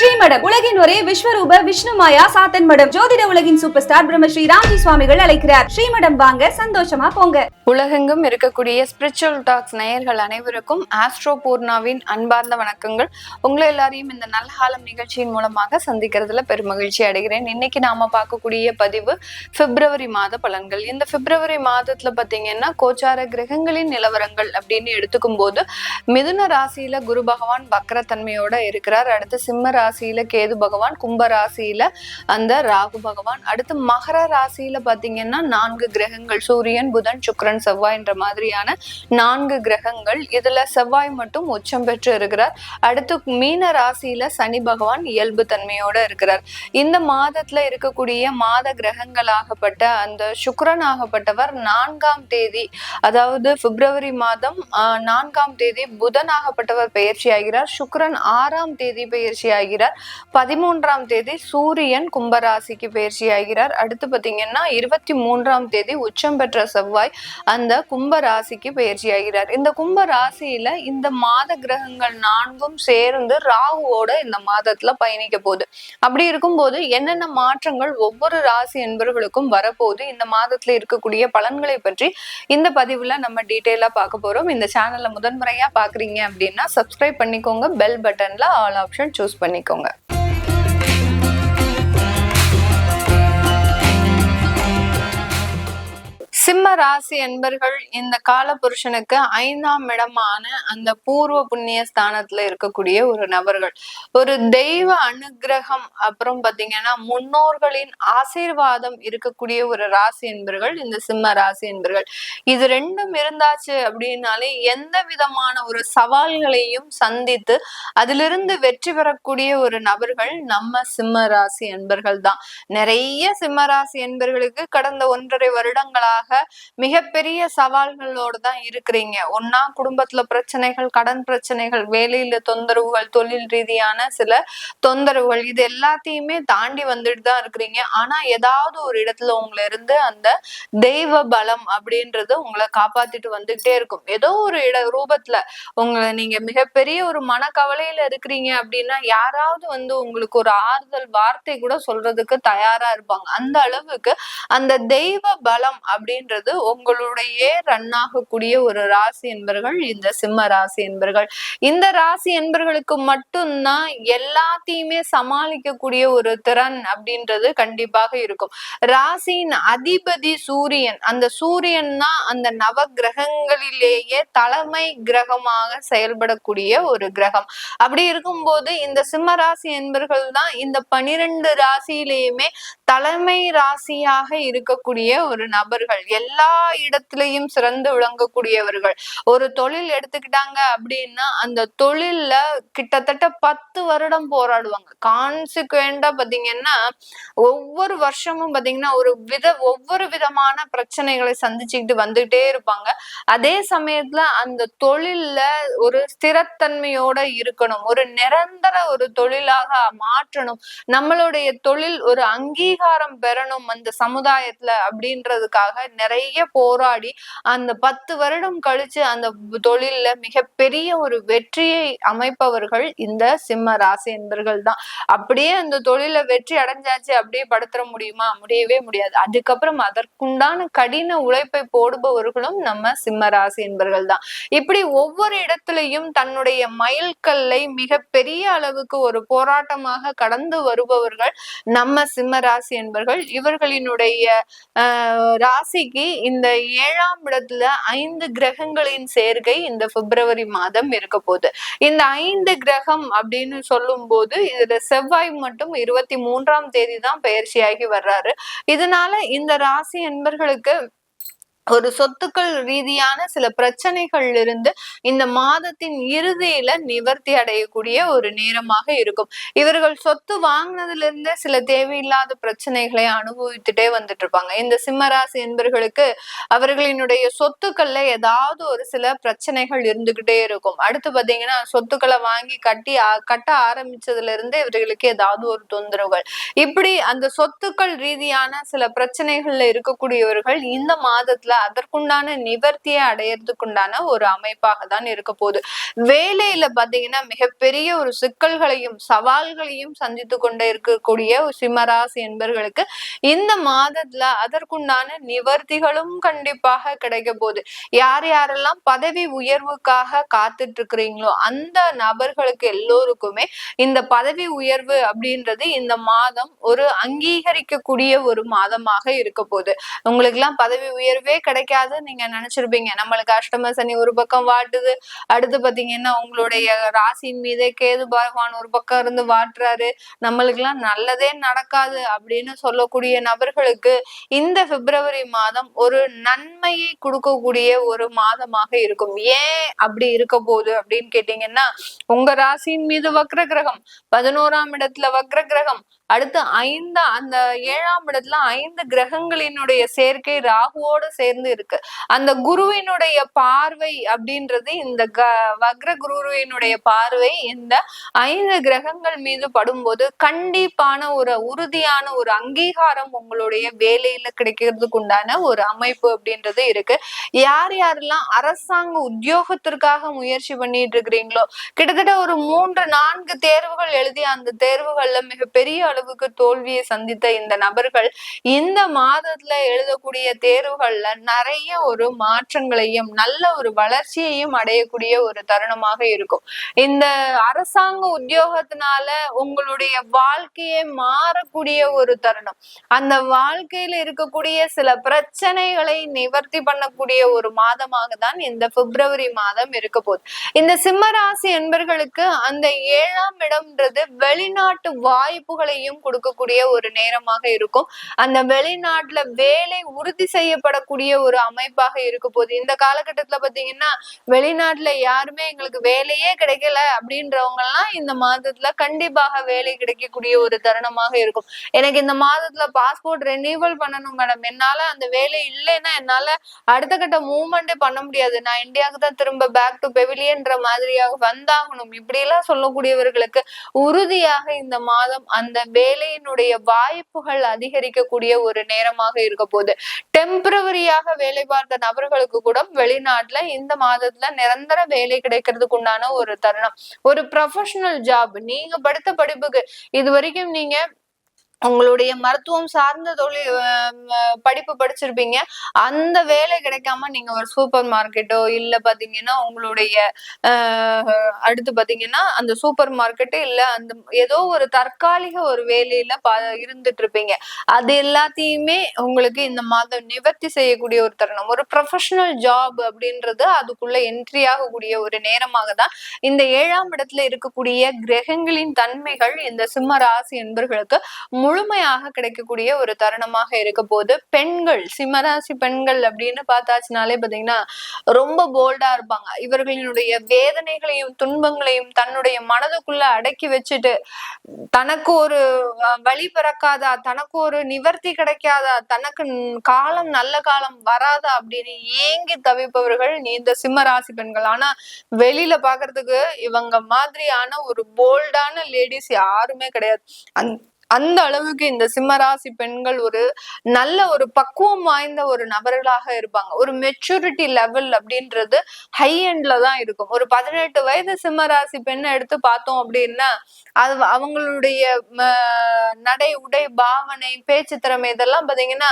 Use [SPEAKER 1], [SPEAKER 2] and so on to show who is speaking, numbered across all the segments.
[SPEAKER 1] ஸ்ரீமடம் உலகின் ஒரே விஸ்வரூப விஷ்ணு மாயா சாத்தன் மடம் ஜோதிட உலகின் சூப்பர் ஸ்டார் பிரம்மஸ்ரீ ராம்ஜி சுவாமிகள் அழைக்கிறார். ஸ்ரீமடம் வாங்க சந்தோஷமா போங்க.
[SPEAKER 2] உலகெங்கும் இருக்கக்கூடிய ஸ்பிரிச்சுவல் டாக்ஸ் நேயர்கள் அனைவருக்கும் ஆஸ்ட்ரோ பூர்ணாவின் அன்பார்ந்த வணக்கங்கள். உங்களை எல்லாரையும் இந்த நல்காலம் நிகழ்ச்சியின் மூலமாக சந்திக்கிறதுல பெருமகிழ்ச்சி அடைகிறேன். இன்னைக்கு நாம பார்க்கக்கூடிய பதிவு பிப்ரவரி மாத பலன்கள். இந்த பிப்ரவரி மாதத்துல பாத்தீங்கன்னா கோச்சார கிரகங்களின் நிலவரங்கள் அப்படின்னு எடுத்துக்கும் போது மிதுன ராசியில குரு பகவான் வக்ரத்தன்மையோட இருக்கிறார். அடுத்து சிம்ம ராசியில கேது பகவான் கும்ப ராசியில அந்த ராகு பகவான். அடுத்து மகர ராசியில பாத்தீங்கன்னா நான்கு கிரகங்கள் சூரியன் புதன் சுக்ரன் செவ்வாய் என்ற மாதிரியான நான்கு கிரகங்கள். இதுல செவ்வாய் மட்டும் உச்சம் பெற்று இருக்கிறார். அடுத்து மீன ராசியில சனி பகவான் இயல்பு தன்மையோட இருக்கிறார். இந்த மாதத்துல இருக்கக்கூடிய மாத கிரகங்களாகப்பட்ட அந்த சுக்ரன் ஆகப்பட்டவர் நான்காம் தேதி அதாவது பிப்ரவரி மாதம் ஆஹ், நான்காம் தேதி புதன் ஆகப்பட்டவர் பயிற்சி ஆகிறார். சுக்ரன் ஆறாம் தேதி பயிற்சி ஆகிறார். பதிமூன்றாம் தேதி சூரியன் கும்பராசிக்கு பயிற்சி ஆகிறார் அடுத்து பாத்தீங்கன்னா இருபத்தி மூன்றாம் தேதி உச்சம் பெற்ற செவ்வாய் அந்த கும்பராசிக்கு பயிற்சி ஆகிறார் இந்த கும்ப ராசியில இந்த மாத கிரகங்கள் நான்கும் சேர்ந்து ராகுவோட இந்த மாதத்துல பயணிக்க போகுது. அப்படி இருக்கும்போது என்னென்ன மாற்றங்கள் ஒவ்வொரு ராசி என்பவர்களுக்கும் வரப்போகுது? இந்த மாதத்துல இருக்கக்கூடிய பலன்களை பற்றி இந்த பதிவுல நம்ம டீட்டெயிலா பார்க்க போறோம். இந்த சேனல்ல முதன்முறையா பாக்குறீங்க அப்படின்னா சப்ஸ்கிரைப் பண்ணிக்கோங்க. பெல் பட்டன்ல ஆல் ஆப்ஷன் சூஸ் பண்ணிக்கோங்க. பண்ணிக்கோங்க சிம்ம ராசி என்பர்கள் இந்த கால புருஷனுக்கு ஐந்தாம் இடமான அந்த பூர்வ புண்ணிய ஸ்தானத்துல இருக்கக்கூடிய ஒரு நபர்கள். ஒரு தெய்வ அனுக்கிரகம் அப்புறம் பாத்தீங்கன்னா முன்னோர்களின் ஆசீர்வாதம் இருக்கக்கூடிய ஒரு ராசி என்பர்கள் இந்த சிம்ம ராசி என்பர்கள். இது ரெண்டும் இருந்தாச்சு அப்படின்னாலே எந்த விதமான ஒரு சவால்களையும் சந்தித்து அதிலிருந்து வெற்றி பெறக்கூடிய ஒரு நபர்கள் நம்ம சிம்ம ராசி என்பர்கள் தான். நிறைய சிம்ம ராசி என்பர்களுக்கு கடந்த ஒன்றரை வருடங்களாக மிகப்பெரிய சவால்களோடு தான் இருக்கிறீங்க. ஒன்னா குடும்பத்துல பிரச்சனைகள் கடன் பிரச்சனைகள் வேலையில தொந்தரவுகள் தொழில் ரீதியான சில தொந்தரவுகள் இது எல்லாத்தையுமே தாண்டி வந்துட்டு தான் இருக்கிறீங்க. ஆனா ஏதாவது ஒரு இடத்துல உங்களை இருந்து அந்த தெய்வ பலம் அப்படின்றது உங்களை காப்பாத்திட்டு வந்துகிட்டே இருக்கும். ஏதோ ஒரு இட ரூபத்துல உங்களை நீங்க மிகப்பெரிய ஒரு மனக்கவலையில இருக்கிறீங்க அப்படின்னா யாராவது வந்து உங்களுக்கு ஒரு ஆறுதல் வார்த்தை கூட சொல்றதுக்கு தயாரா இருப்பாங்க. அந்த அளவுக்கு அந்த தெய்வ பலம் அப்படின்றது உங்களுடைய ரன் ஆகக்கூடிய ஒரு ராசி என்பர்கள் இந்த சிம்ம ராசி என்பர்கள். இந்த ராசி என்பர்களுக்கு மட்டும்தான் எல்லாத்தையுமே சமாளிக்கக்கூடிய ஒரு திறன் அப்படின்றது கண்டிப்பாக இருக்கும். ராசியின் அதிபதி சூரியன் அந்த சூரியன் தான் அந்த நவ கிரகங்களிலேயே தலைமை கிரகமாக செயல்படக்கூடிய ஒரு கிரகம். அப்படி இருக்கும்போது இந்த சிம்ம ராசி என்பர்கள் தான் இந்த பனிரெண்டு ராசியிலேயுமே தலைமை ராசியாக இருக்கக்கூடிய ஒரு நபர்கள். எல்லா எல்லா இடத்துலயும் சிறந்து விளங்கக்கூடியவர்கள். ஒரு தொழில் எடுத்துக்கிட்டாங்க அப்படின்னா அந்த தொழில்ல கிட்டத்தட்ட பத்து வருடம் போராடுவாங்க. கான்சிக்வெண்டா பாத்தீங்கன்னா ஒவ்வொரு வருஷமும் பாத்தீங்கன்னா ஒரு வித ஒவ்வொரு விதமான பிரச்சனைகளை சந்திச்சுக்கிட்டு வந்துகிட்டே இருப்பாங்க. அதே சமயத்துல அந்த தொழில்ல ஒரு ஸ்திரத்தன்மையோட இருக்கணும். ஒரு நிரந்தர ஒரு தொழிலாக மாற்றணும். நம்மளுடைய தொழில் ஒரு அங்கீகாரம் பெறணும் அந்த சமுதாயத்துல அப்படின்றதுக்காக நிறைய போராடி அந்த பத்து வருடம் கழிச்சு அந்த தொழில்ல மிகப்பெரிய ஒரு வெற்றியை அமைப்பவர்கள் இந்த சிம்ம ராசி என்பர்கள் தான் அப்படியே அந்த தொழில வெற்றி அடைஞ்சாச்சு அப்படியே படுத்துற முடியுமா? முடியவே முடியாது. அதுக்கப்புறம் அதற்குண்டான கடின உழைப்பை போடுபவர்களும் நம்ம சிம்ம ராசி என்பர்கள் தான் இப்படி ஒவ்வொரு இடத்துலையும் தன்னுடைய மைல்கல்லை மிக பெரிய அளவுக்கு ஒரு போராட்டமாக கடந்து வருபவர்கள் நம்ம சிம்ம ராசி என்பர்கள். இவர்களினுடைய ராசிக்கு இந்த ஏழாம் இடத்துல ஐந்து கிரகங்களின் சேர்க்கை இந்த பிப்ரவரி மாதம் இருக்க போகுது. இந்த ஐந்து கிரகம் அப்படின்னு சொல்லும் போது இதுல செவ்வாய் மட்டும் இருபத்தி மூன்றாம் தேதி தான் பயிற்சியாகி வர்றாரு. இதனால இந்த ராசி என்பர்களுக்கு ஒரு சொத்துக்கள் ரீதியான சில பிரச்சனைகள் இருந்து இந்த மாதத்தின் இறுதியில நிவர்த்தி அடையக்கூடிய ஒரு நேரமாக இருக்கும். இவர்கள் சொத்து வாங்கினதுல இருந்தே சில தேவையில்லாத பிரச்சனைகளை அனுபவித்துட்டே வந்துட்டு இருப்பாங்க இந்த சிம்மராசி என்பர்களுக்கு அவர்களினுடைய சொத்துக்கள்ல ஏதாவது ஒரு சில பிரச்சனைகள் இருந்துகிட்டே இருக்கும். அடுத்து பாத்தீங்கன்னா சொத்துக்களை வாங்கி கட்டி கட்ட ஆரம்பிச்சதுல இருந்தே இவர்களுக்கு ஏதாவது ஒரு தொந்தரவுகள். இப்படி அந்த சொத்துக்கள் ரீதியான சில பிரச்சனைகள்ல இருக்கக்கூடியவர்கள் இந்த மாதத்துல மாதத்துல அதற்குண்டான நிவர்த்தியை அடையிறதுக்குண்டான ஒரு அமைப்பாக தான் இருக்க போகுது. வேலையில பாத்தீங்கன்னா மிகப்பெரிய ஒரு சிக்கல்களையும் சவால்களையும் சந்தித்து கொண்டே இருக்கக்கூடிய சிம்மராசி என்பர்களுக்கு இந்த மாதத்துல அதற்குண்டான நிவர்த்திகளும் கண்டிப்பாக கிடைக்க போகுது. யார் யாரெல்லாம் பதவி உயர்வுக்காக காத்துட்டு இருக்கிறீங்களோ அந்த நபர்களுக்கு எல்லோருக்குமே இந்த பதவி உயர்வு அப்படின்றது இந்த மாதம் ஒரு அங்கீகரிக்கக்கூடிய ஒரு மாதமாக இருக்க போகுது. உங்களுக்கு எல்லாம் பதவி உயர்வே கிடைக்காது. நீங்க நினைச்சிருப்பீங்க. நம்மளுக்கு அஷ்டம சனி ஒரு பக்கம் வாட்டுது. அடுத்து பாத்தீங்கன்னா உங்களுடைய ராசியின் மீதே கேது பகவான் ஒரு பக்கம் இருந்து வாட்டுறாரு. நம்மளுக்கு எல்லாம் நல்லதே நடக்காது அப்படின்னு சொல்லக்கூடிய நபர்களுக்கு இந்த பிப்ரவரி மாதம் ஒரு நன்மையை கொடுக்கக்கூடிய ஒரு மாதமாக இருக்கும். ஏன் அப்படி இருக்க போகுது அப்படின்னு கேட்டீங்கன்னா உங்க ராசியின் மீது வக்ர கிரகம் பதினோராம் இடத்துல வக்ர கிரகம் அடுத்து ஐந்து அந்த ஏழாம் இடத்துல ஐந்து கிரகங்களினுடைய சேர்க்கை ராகுவோட சேர்ந்து இருக்கு. அந்த குருவினுடைய பார்வை அப்படின்றது இந்த க வக்ர குருவினுடைய பார்வை இந்த ஐந்து கிரகங்கள் மீது படும்போது கண்டிப்பான ஒரு உறுதியான ஒரு அங்கீகாரம் உங்களுடைய வேலையில கிடைக்கிறதுக்கு உண்டான ஒரு அமைப்பு அப்படின்றது இருக்கு. யார் யாரெல்லாம் அரசாங்க உத்தியோகத்திற்காக முயற்சி பண்ணிட்டு இருக்கிறீங்களோ கிட்டத்தட்ட ஒரு மூன்று நான்கு தேர்வுகள் எழுதி அந்த தேர்வுகள்ல மிகப்பெரிய அளவுக்கு தோல்வியை சந்தித்த இந்த நபர்கள் இந்த மாதத்துல எழுதக்கூடிய தேர்வுகள்ல நிறைய ஒரு மாற்றங்களையும் நல்ல ஒரு வளர்ச்சியையும் அடையக்கூடிய ஒரு தருணமாக இருக்கும். இந்த அரசாங்க உத்தியோகத்தினால உங்களுடைய வாழ்க்கையே மாறக்கூடிய ஒரு தருணம். அந்த வாழ்க்கையில இருக்கக்கூடிய சில பிரச்சனைகளை நிவர்த்தி பண்ணக்கூடிய ஒரு மாதமாக தான் இந்த பிப்ரவரி மாதம் இருக்க போகுது. இந்த சிம்மராசி என்பர்களுக்கு அந்த ஏழாம் இடம்ன்றது வெளிநாட்டு வாய்ப்புகளையும் கொடுக்கக்கூடிய ஒரு நேரமாக இருக்கும். அந்த வெளிநாட்டுல வேலை உறுதி செய்யப்படக்கூடிய ஒரு அமைப்பாக இருக்க போகுது இந்த காலகட்டத்துல பாத்தீங்கன்னா வெளிநாட்டுல யாருமே எங்களுக்கு வேலையே கிடைக்கல அப்படின்றவங்க எல்லாம் இந்த மாதத்துல கண்டிப்பாக வேலை கிடைக்கக்கூடிய ஒரு தருணமாக இருக்கும். எனக்கு இந்த மாதத்துல பாஸ்போர்ட் ரெனியூவல் பண்ணணும் மேடம். என்னால அந்த வேலை இல்லைன்னா என்னால அடுத்த கட்ட மூவ்மெண்டே பண்ண முடியாது. நான் இந்தியாவுக்கு தான் திரும்ப பேக் டு பெவிலியன்ற மாதிரியாக வந்தாகணும். இப்படி எல்லாம் சொல்லக்கூடியவர்களுக்கு உறுதியாக இந்த மாதம் அந்த வேலையினுடைய வாய்ப்புகள் அதிகரிக்கக்கூடிய ஒரு நேரமாக இருக்க போகுது. டெம்பரவரியாக வேலை பார்த்த நபர்களுக்கு கூட வெளிநாட்டுல இந்த மாதத்துல நிரந்தர வேலை கிடைக்கிறதுக்கு உண்டான ஒரு தருணம். ஒரு ப்ரொஃபஷனல் ஜாப் நீங்க படித்த படிப்புக்கு இது வரைக்கும் நீங்க உங்களுடைய மருத்துவம் சார்ந்த தொழில் படிப்பு படிச்சிருப்பீங்க. அந்த வேலை கிடைக்காம நீங்க ஒரு சூப்பர் மார்க்கெட்டோ இல்ல பாத்தீங்கன்னா உங்களுடைய ஆஹ் அடுத்து பாத்தீங்கன்னா அந்த சூப்பர் மார்க்கெட்டு இல்ல அந்த ஏதோ ஒரு தற்காலிக ஒரு வேலையில ப இருந்துட்டு இருப்பீங்க அது எல்லாத்தையுமே உங்களுக்கு இந்த மாதம் நிவர்த்தி செய்யக்கூடிய ஒரு தருணம். ஒரு ப்ரொஃபஷனல் ஜாப் அப்படின்றது அதுக்குள்ள என்ட்ரி ஆகக்கூடிய ஒரு நேரமாக தான் இந்த ஏழாம் இடத்துல இருக்கக்கூடிய கிரகங்களின் தன்மைகள் இந்த சிம்ம ராசி என்பர்களுக்கு முழுமையாக கிடைக்கக்கூடிய ஒரு தருணமாக இருக்க போது பெண்கள் சிம்மராசி பெண்கள் அப்படின்னு பார்த்தாச்சுனாலே பாத்தீங்கன்னா ரொம்ப போல்டா இருப்பாங்க. இவர்களினுடைய வேதனைகளையும் துன்பங்களையும் தன்னுடைய மனதுக்குள்ள அடக்கி வச்சுட்டு தனக்கு ஒரு அஹ், வழி பிறக்காதா தனக்கு ஒரு நிவர்த்தி கிடைக்காதா தனக்கு காலம் நல்ல காலம் வராதா அப்படின்னு ஏங்கி தவிப்பவர்கள் நீ இந்த சிம்ம ராசி பெண்கள். ஆனா வெளியில பாக்குறதுக்கு இவங்க மாதிரியான ஒரு போல்டான லேடிஸ் யாருமே கிடையாது. அந் அந்த அளவுக்கு இந்த சிம்மராசி பெண்கள் ஒரு நல்ல ஒரு பக்குவம் வாய்ந்த ஒரு நபர்களாக இருப்பாங்க. ஒரு மெச்சூரிட்டி லெவல் அப்படின்றது ஹை எண்ட்ல தான் இருக்கும். ஒரு பதினெட்டு வயது சிம்மராசி பெண்ணை எடுத்து பார்த்தோம் அப்படின்னா அது அவங்களுடைய நடை உடை பாவனை பேச்சு திறமை இதெல்லாம் பாத்தீங்கன்னா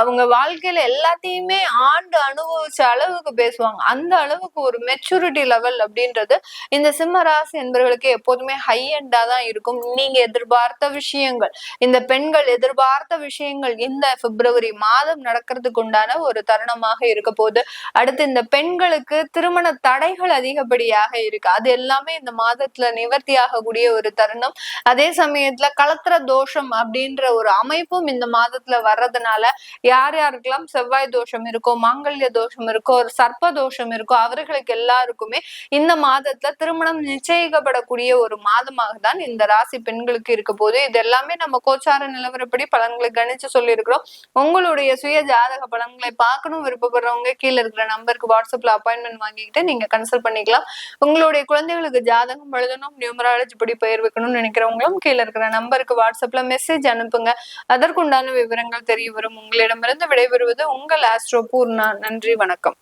[SPEAKER 2] அவங்க வாழ்க்கையில எல்லாத்தையுமே ஆண்டு அனுபவிச்ச அளவுக்கு பேசுவாங்க. அந்த அளவுக்கு ஒரு மெச்சூரிட்டி லெவல் அப்படின்றது இந்த சிம்மராசி என்பவர்களுக்கு எப்போதுமே ஹை எண்டா தான் இருக்கும். நீங்க எதிர்பார்த்த விஷயங்கள். இந்த பெண்கள் எதிர்பார்த்த விஷயங்கள் இந்த பிப்ரவரி மாதம் நடக்கிறதுக்கு உண்டான ஒரு தருணமாக இருக்க போது அடுத்து இந்த பெண்களுக்கு திருமண தடைகள் அதிகப்படியாக இருக்கு. அது எல்லாமே இந்த மாதத்துல நிவர்த்தி ஆகக்கூடிய ஒரு தருணம். அதே சமயத்துல கலத்திர தோஷம் அப்படின்ற ஒரு அமைப்பும் இந்த மாதத்துல வர்றதுனால யார் யாருக்கெல்லாம் செவ்வாய் தோஷம் இருக்கோ மாங்கல்ய தோஷம் இருக்கோ ஒரு சர்ப்ப தோஷம் இருக்கோ அவர்களுக்கு எல்லாருக்குமே இந்த மாதத்துல திருமணம் நிச்சயிக்கப்படக்கூடிய ஒரு மாதமாக தான் இந்த ராசி பெண்களுக்கு இருக்க போது இது எல்லாமே எல்லாமே நம்ம கோச்சார நிலவரப்படி பலன்களை கணிச்சு சொல்லியிருக்கிறோம். உங்களுடைய சுய ஜாதக பலன்களை பார்க்கணும் விருப்பப்படுறவங்க கீழே இருக்கிற நம்பருக்கு வாட்ஸ்அப்ல அப்பாயின்மெண்ட் வாங்கிக்கிட்டு நீங்க கன்சல்ட் பண்ணிக்கலாம். உங்களுடைய குழந்தைகளுக்கு ஜாதகம் எழுதணும் நியூமராலஜி படி பெயர் வைக்கணும்னு நினைக்கிறவங்களும் கீழே இருக்கிற நம்பருக்கு வாட்ஸ்அப்ல மெசேஜ் அனுப்புங்க. அதற்குண்டான விவரங்கள் தெரிய வரும். உங்களிடமிருந்து விடைபெறுவது உங்கள் ஆஸ்ட்ரோ பூர்ணா. நன்றி வணக்கம்.